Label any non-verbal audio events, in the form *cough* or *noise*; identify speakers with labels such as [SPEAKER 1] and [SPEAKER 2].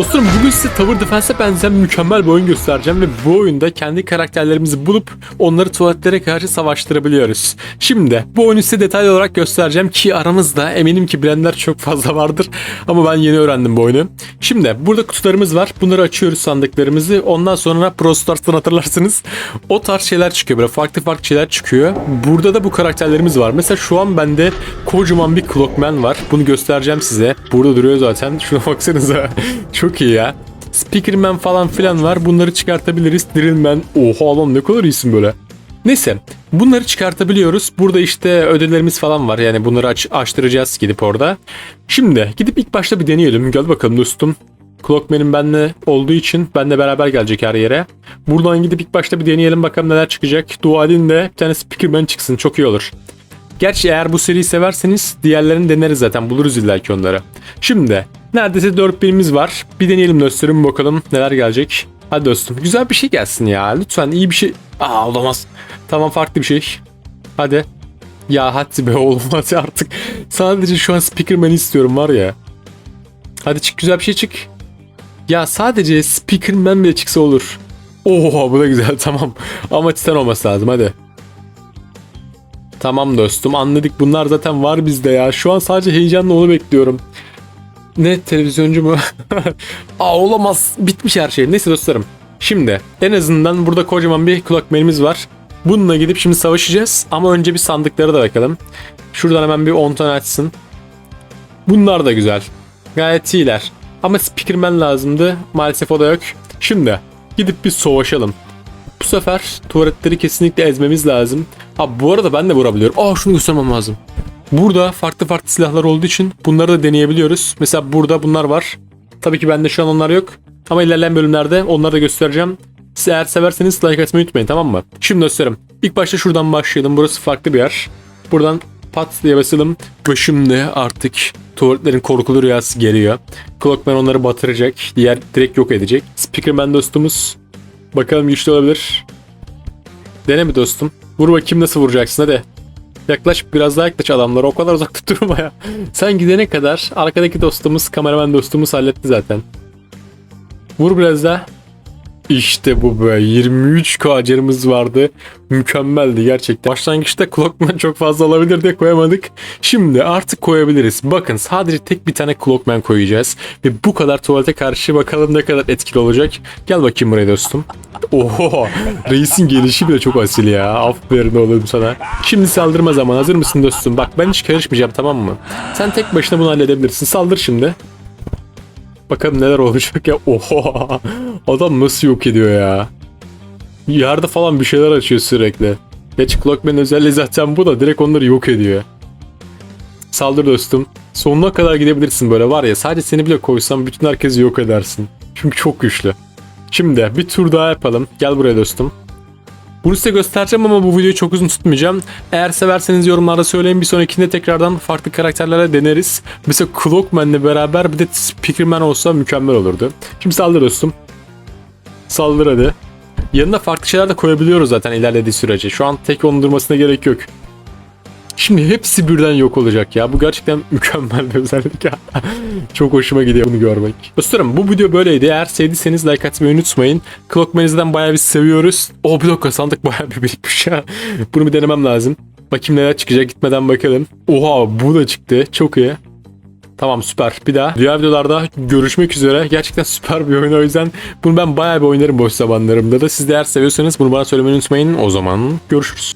[SPEAKER 1] Dostlarım bugün size Tower Defense'e benzeyen mükemmel bir oyun göstereceğim ve bu oyunda kendi karakterlerimizi bulup onları tuvaletlere karşı savaştırabiliyoruz. Şimdi bu oyunu size detaylı olarak göstereceğim ki aramızda eminim ki bilenler çok fazla vardır ama ben yeni öğrendim bu oyunu. Şimdi burada kutularımız var. Bunları açıyoruz sandıklarımızı. Ondan sonra Pro Stars'tan hatırlarsınız. O tarz şeyler çıkıyor. Böyle farklı farklı şeyler çıkıyor. Burada da bu karakterlerimiz var. Mesela şu an bende kocaman bir Clockman var. Bunu göstereceğim size. Burada duruyor zaten. Şuna baksanıza. *laughs* Çok iyi ya. Speakerman falan filan var. Bunları çıkartabiliriz. Drillman. Oha lan ne kadar iyisin böyle. Neyse bunları çıkartabiliyoruz. Burada işte ödüllerimiz falan var. Yani bunları aç açtıracağız gidip orada. Şimdi gidip ilk başta bir deneyelim. Gel bakalım dostum. Clockman'in benle olduğu için benle beraber gelecek her yere. Buradan gidip ilk başta bir deneyelim bakalım neler çıkacak. Dua edin de bir tane Speakerman çıksın çok iyi olur. Gerçi eğer bu seriyi severseniz diğerlerini deneriz zaten buluruz illaki onları. Şimdi neredeyse 4000'imiz var. Bir deneyelim dostlarım bakalım neler gelecek. Hadi dostum güzel bir şey gelsin ya lütfen iyi bir şey. Aa olamaz. Tamam farklı bir şey. Hadi. Ya hadi be *laughs* oğlum hadi artık. Sadece şu an Speakerman'i istiyorum var ya. Hadi çık güzel bir şey çık. Ya sadece Speakerman bile çıksa olur. Oha bu da güzel *laughs* tamam. Ama Titan olması lazım hadi. Tamam dostum anladık bunlar zaten var bizde ya. Şu an sadece heyecanla onu bekliyorum. Ne televizyoncu mu? *laughs* Aa olamaz. Bitmiş her şey. Neyse dostlarım. Şimdi en azından burada kocaman bir kulakmenimiz var. Bununla gidip şimdi savaşacağız. Ama önce bir sandıkları da bakalım. Şuradan hemen bir 10 tane açsın. Bunlar da güzel. Gayet iyiler. Ama Speakerman lazımdı. Maalesef o da yok. Şimdi gidip bir savaşalım. Bu sefer tuvaletleri kesinlikle ezmemiz lazım. Ha bu arada ben de vurabiliyorum. Aa şunu göstermem lazım. Burada farklı farklı silahlar olduğu için bunları da deneyebiliyoruz. Mesela burada bunlar var. Tabii ki bende şu an onlar yok. Ama ilerleyen bölümlerde onları da göstereceğim. Siz eğer severseniz like atmayı unutmayın tamam mı? Şimdi göstereyim. İlk başta şuradan başlayalım. Burası farklı bir yer. Buradan pat diye basalım. Ve artık tuvaletlerin korkulu rüyası geliyor. Clockman onları batıracak. Diğer direkt yok edecek. Speakerman dostumuz. Bakalım güçlü olabilir. Dene mi dostum? Vur bakayım nasıl vuracaksın hadi. Yaklaş biraz daha yaklaş adamlara o kadar uzakta *laughs* durma ya. Sen gidene kadar arkadaki dostumuz kameraman dostumuz halletti zaten. Vur biraz daha. İşte bu be 23k canımız vardı. Mükemmeldi gerçekten. Başlangıçta Clockman çok fazla olabilir diye koyamadık. Şimdi artık koyabiliriz. Bakın sadece tek bir tane Clockman koyacağız. Ve bu kadar tuvalete karşı bakalım ne kadar etkili olacak. Gel bakayım buraya dostum. Oho reisin gelişi bile çok asil ya. Aferin oğlum sana. Şimdi saldırma zamanı hazır mısın dostum? Bak ben hiç karışmayacağım tamam mı? Sen tek başına bunu halledebilirsin. Saldır şimdi. Bakalım neler olacak ya. Oha. Adam nasıl yok ediyor ya. Yerde falan bir şeyler açıyor sürekli. Geç Clockman'ın özelliği zaten bu da direkt onları yok ediyor. Saldır dostum. Sonuna kadar gidebilirsin böyle var ya sadece seni bile koysam bütün herkesi yok edersin. Çünkü çok güçlü. Şimdi bir tur daha yapalım. Gel buraya dostum. Bunu size göstereceğim ama bu videoyu çok uzun tutmayacağım. Eğer severseniz yorumlarda söyleyin. Bir sonrakinde tekrardan farklı karakterlerle deneriz. Mesela Clockman'le beraber bir de Speakerman olsa mükemmel olurdu. Şimdi saldır dostum. Saldır hadi. Yanına farklı şeyler de koyabiliyoruz zaten ilerlediği sürece. Şu an tek onun durmasına gerek yok. Şimdi hepsi birden yok olacak ya. Bu gerçekten *laughs* mükemmel bir özellik. *laughs* Çok hoşuma gidiyor bunu görmek. Dostlarım bu video böyleydi. Eğer sevdiyseniz like atmayı unutmayın. Clockman'izden bayağı bir seviyoruz. O bir dakika sandık bayağı bir birikmiş ya. *laughs* Bunu bir denemem lazım. Bakayım neler çıkacak gitmeden bakalım. Oha bu da çıktı. Çok iyi. Tamam süper. Bir daha diğer videolarda görüşmek üzere. Gerçekten süper bir oyun o yüzden bunu ben bayağı bir oynarım boş zamanlarımda da. Siz de eğer seviyorsanız bunu bana söylemeyi unutmayın. O zaman görüşürüz.